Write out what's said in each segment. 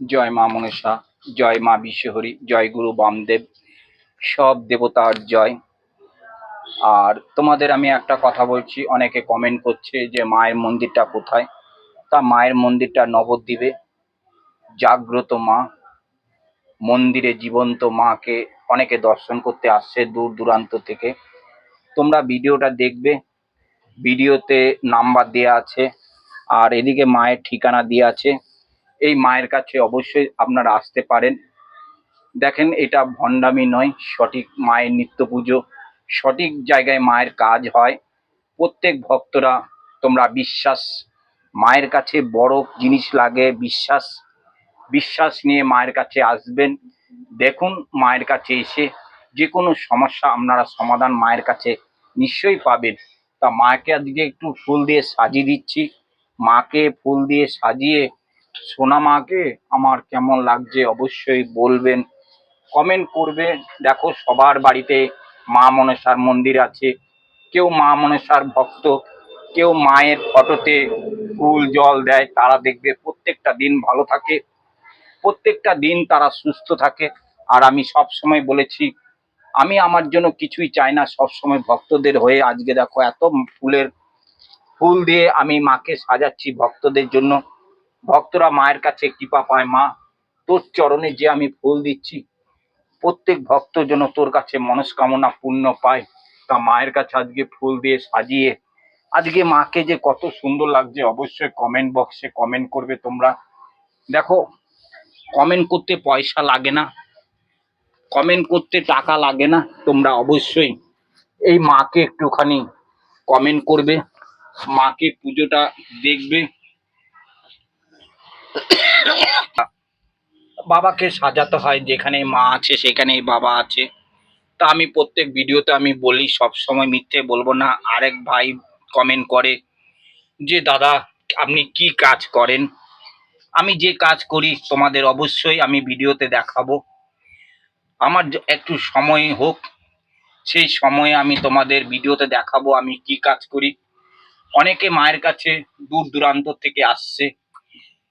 জয় মা মনসা, জয় মা বিশ্বহরি, জয় গুরু বামদেব, সব দেবতার জয়। আর তোমাদের আমি একটা কথা বলছি, অনেকে কমেন্ট করছে যে মায়ের মন্দিরটা কোথায়? তা মায়ের মন্দিরটা নবদ্বীপে। জাগ্রত মা, মন্দিরে জীবন্ত মাকে অনেকে দর্শন করতে আসছে দূর দূরান্ত থেকে। তোমরা ভিডিওটা দেখবে, ভিডিওতে নাম্বার দেওয়া আছে, আর এদিকে মায়ের ঠিকানা দেওয়া আছে। এই মায়ের কাছে অবশ্যই আপনারা আসতে পারেন। দেখেন, এটা ভণ্ডামি নয়, সঠিক মায়ের নিত্য পুজো, সঠিক জায়গায় মায়ের কাজ হয়। প্রত্যেক ভক্তরা তোমরা বিশ্বাস, মায়ের কাছে বড় জিনিস লাগে বিশ্বাস বিশ্বাস নিয়ে মায়ের কাছে আসবেন। দেখুন, মায়ের কাছে এসে যে কোনো সমস্যা আপনারা সমাধান মায়ের কাছে নিশ্চয়ই পাবেন। তা মাকে আজকে একটু ফুল দিয়ে সাজিয়ে দিচ্ছি। মাকে ফুল দিয়ে সাজিয়ে সোনা মাকে আমার কেমন লাগছে অবশ্যই বলবেন। কমেন্ট করবে। দেখো, সবার বাড়িতে মা মনসার মন্দির আছে। কেউ মা মনসার ভক্ত, কেউ মায়ের ফটোতে ফুল, জল দেয়, তারা দেখবে প্রত্যেকটা দিন ভালো থাকে। প্রত্যেকটা দিন তারা সুস্থ থাকে। আর আমি সব সময় বলেছি, আমি আমার জন্য কিছুই চাই না সব সময় ভক্তদের হয়ে। আজকে দেখো, এত ফুলের ফুল দিয়ে আমি মাকে সাজাচ্ছি ভক্তদের জন্য। ভক্তরা মায়ের কাছে কৃপা পায়, মা, তোর চরণে যে আমি ফুল দিচ্ছি, প্রত্যেক ভক্ত যেন তোর কাছে মনস্কামনা পূর্ণ পায়। তা মায়ের কাছে আজকে ফুল দিয়ে সাজিয়ে, আজকে মাকে যে কত সুন্দর লাগছে, অবশ্যই কমেন্ট বক্সে কমেন্ট করবে তোমরা। দেখো কমেন্ট করতে পয়সা লাগে না কমেন্ট করতে টাকা লাগে না, তোমরা অবশ্যই এই মাকে একটুখানি কমেন্ট করবে, মাকে পুজোটা দেখবে। বাবাকে সাজাতে হয়, যেখানে মা আছে, সেখানেই বাবা আছে। তা আমি প্রত্যেক ভিডিওতে আমি বলি, সব সময় মিথ্যে বলব না। আরেক ভাই কমেন্ট করে যে, দাদা, আপনি কি কাজ করেন? আমি যে কাজ করি, তোমাদের অবশ্যই আমি ভিডিওতে দেখাবো। আমার একটু সময় হোক, সেই সময়ে আমি তোমাদের ভিডিওতে দেখাবো আমি কি কাজ করি। অনেকে মায়ের কাছে দূর দূরান্ত থেকে আসছে।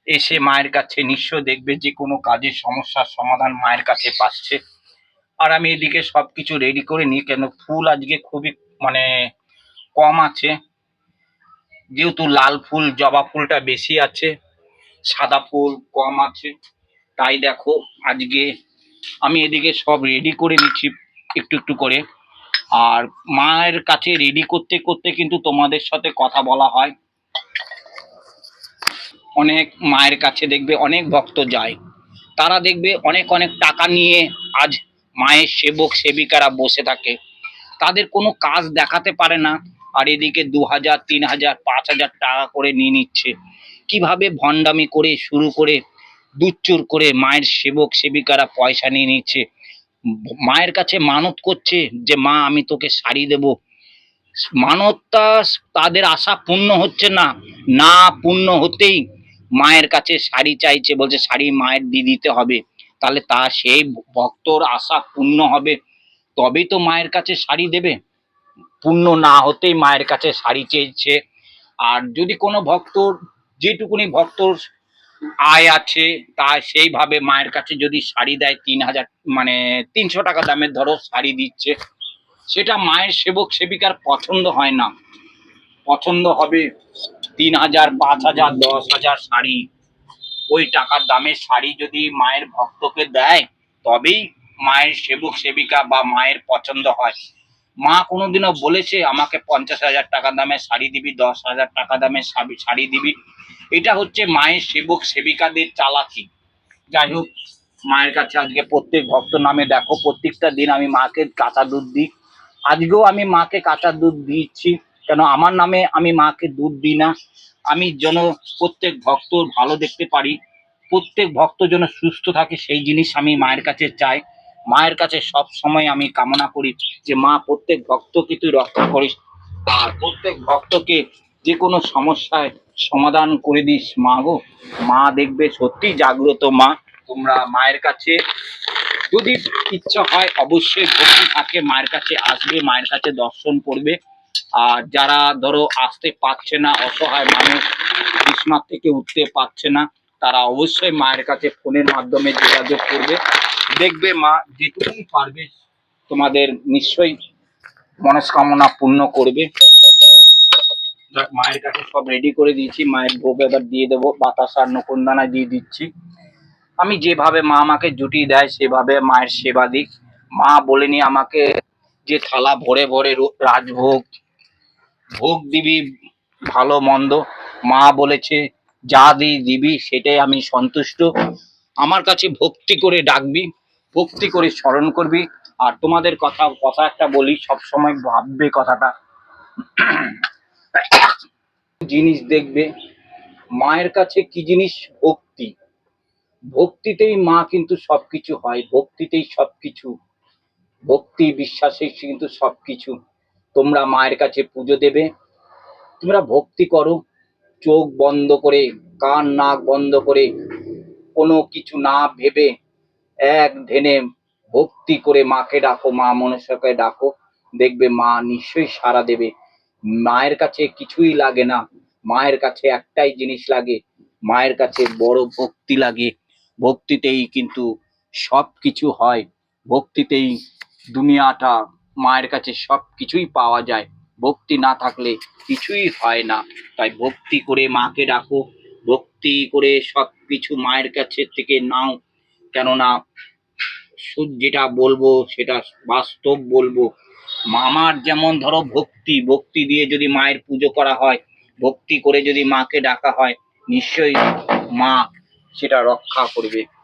এসে মায়ের কাছে নিশ্চয় দেখবে যে কোনো কাজের সমস্যার সমাধান মায়ের কাছে পাচ্ছে। আর আমি এদিকে সব কিছু রেডি করে নিই, কেন ফুল আজকে খুবই মানে কম আছে। যেহেতু লাল ফুল, জবা ফুলটা বেশি আছে, সাদা ফুল কম আছে। তাই দেখো, আজকে আমি এদিকে সব রেডি করে নিচ্ছি একটু একটু করে। আর মায়ের কাছে রেডি করতে করতে কিন্তু তোমাদের সাথে কথা বলা হয়। অনেক মায়ের কাছে দেখবে অনেক ভক্ত যায়। তারা দেখবে অনেক অনেক টাকা নিয়ে আজ মায়ের সেবক, সেবিকারা বসে থাকে। তাদের কোনো কাজ দেখাতে পারে না, আর এদিকে দু হাজার, তিন হাজার, পাঁচ হাজার টাকা করে নিয়ে নিচ্ছে। কীভাবে ভণ্ডামি করে, শুরু করে, দুচ্চুর করে মায়ের সেবক, সেবিকারা পয়সা নিয়ে নিচ্ছে। মায়ের কাছে মানত করছে যে, মা, আমি তোকে শাড়ি দেব। মানতটা তাদের আশা পূর্ণ হচ্ছে না। না পূর্ণ হতেই মায়ের কাছে শাড়ি চাইছে, বলছে, শাড়ি মায়ের দিয়ে দিতে হবে। তাহলে তা সেই ভক্তর আশা পূর্ণ হবে। তবেই তো মায়ের কাছে শাড়ি দেবে। পূর্ণ না হতেই মায়ের কাছে শাড়ি চেয়েছে। আর যদি কোনো ভক্তর, যেটুকুনি ভক্তর আয় আছে, তা সেইভাবে মায়ের কাছে যদি শাড়ি দেয়, তিন হাজার মানে তিনশো টাকা দামের ধরো শাড়ি দিচ্ছে, সেটা মায়ের সেবক সেবিকার পছন্দ হয় না। পছন্দ হবে। তিন হাজার পাঁচ হাজার দশ হাজার শাড়ি। ওই টাকার দামের শাড়ি যদি মায়ের ভক্তকে দেয়, তবেই মায়ের সেবক, সেবিকা বা মায়ের পছন্দ হয়। মা কোনোদিনও বলেছে, আমাকে পঞ্চাশ হাজার টাকা দামের শাড়ি দিবি দশ হাজার টাকা শাড়ি- শাড়ি দিবি। এটা হচ্ছে মায়ের সেবক, সেবিকাদের চালাকি। যাই হোক, মায়ের কাছে আজকে প্রত্যেক ভক্ত নামে দেখো, প্রত্যেকটা দিন আমি মাকে কাঁচা দুধ দিই। আজকেও আমি মাকে কাঁচা দুধ দিচ্ছি। কেন আমার নামে আমি মাকে দুধ দিই না? আমি যেন প্রত্যেক ভক্ত ভালো দেখতে পারি, প্রত্যেক ভক্ত যেন সুস্থ থাকে, সেই জিনিস আমি মায়ের কাছে চাই। মায়ের কাছে সব সময় আমি কামনা করি যে, মা, প্রত্যেক ভক্তকে তুই রক্ষা করিস। আর প্রত্যেক ভক্তকে যে কোনো সমস্যায় সমাধান করে দিস মা গো। মা দেখবে সত্যি জাগ্রত মা। তোমরা মায়ের কাছে যদি ইচ্ছা হয়, অবশ্যই ভক্তি থাকে, মায়ের কাছে আসবে, মায়ের কাছে দর্শন করবে। আর যারা ধরো আসতে পারছে না, অসহায় মানুষ, বিছনার থেকে উঠতে পারছে না, তারা অবশ্যই মায়ের কাছে ফোনের মাধ্যমে যোগাযোগ করবে। দেখবে মা যেটুকুই পারবে, তোমাদের নিশ্চয়ই মনস্কামনা পূর্ণ করবে। মায়ের কাছে সব রেডি করে দিয়েছি। মায়ের ভোগ এবার দিয়ে দেবো, বাতাসা আর নকুনদানা দিয়ে দিচ্ছি। আমি যেভাবে মা আমাকে জুটি দেয়, সেভাবে মায়ের সেবা দিই মা বলেনি আমাকে যে থালা ভরে ভরে রাজভোগ ভোগ দিবি, ভালো, মন্দ। মা বলেছে, যা দি, দিবি, সেটাই আমি সন্তুষ্ট। আমার কাছে ভক্তি করে ডাকবি, ভক্তি করে স্মরণ করবি। আর তোমাদের কথা কথা একটা বলি সব সময় ভাববে কথাটা। জিনিস দেখবে, মায়ের কাছে কি জিনিস ভক্তি? ভক্তিতেই মা কিন্তু সবকিছু হয়, ভক্তিতেই সবকিছু। ভক্তি বিশ্বাসে কিন্তু সবকিছু। তোমরা মায়ের কাছে পুজো দেবে। তোমরা ভক্তি করো, চোখ বন্ধ করে, কান, নাক বন্ধ করে, কোনো কিছু না ভেবে এক ধ্যানে ভক্তি করে মাকে ডাকো, মা মনসাকে ডাকো। দেখবে মা নিশ্চয়ই সাড়া দেবে। মায়ের কাছে কিছুই লাগে না। মায়ের কাছে একটাই জিনিস লাগে। মায়ের কাছে বড় ভক্তি লাগে। ভক্তিতেই কিন্তু সব কিছু হয়। ভক্তিতেই দুনিয়াটা মায়ের কাছে সব কিছুই পাওয়া যায়। ভক্তি না থাকলে কিছুই হয় না। তাই ভক্তি করে মাকে ডাকো, ভক্তি করে সব কিছু মায়ের কাছে থেকে নাও। কেননা যেটা বলব সেটা বাস্তব বলব। মামার যেমন ধরো ভক্তি ভক্তি দিয়ে যদি মায়ের পুজো করা হয়, ভক্তি করে যদি মাকে ডাকা হয়, নিশ্চয়ই মা সেটা রক্ষা করবে।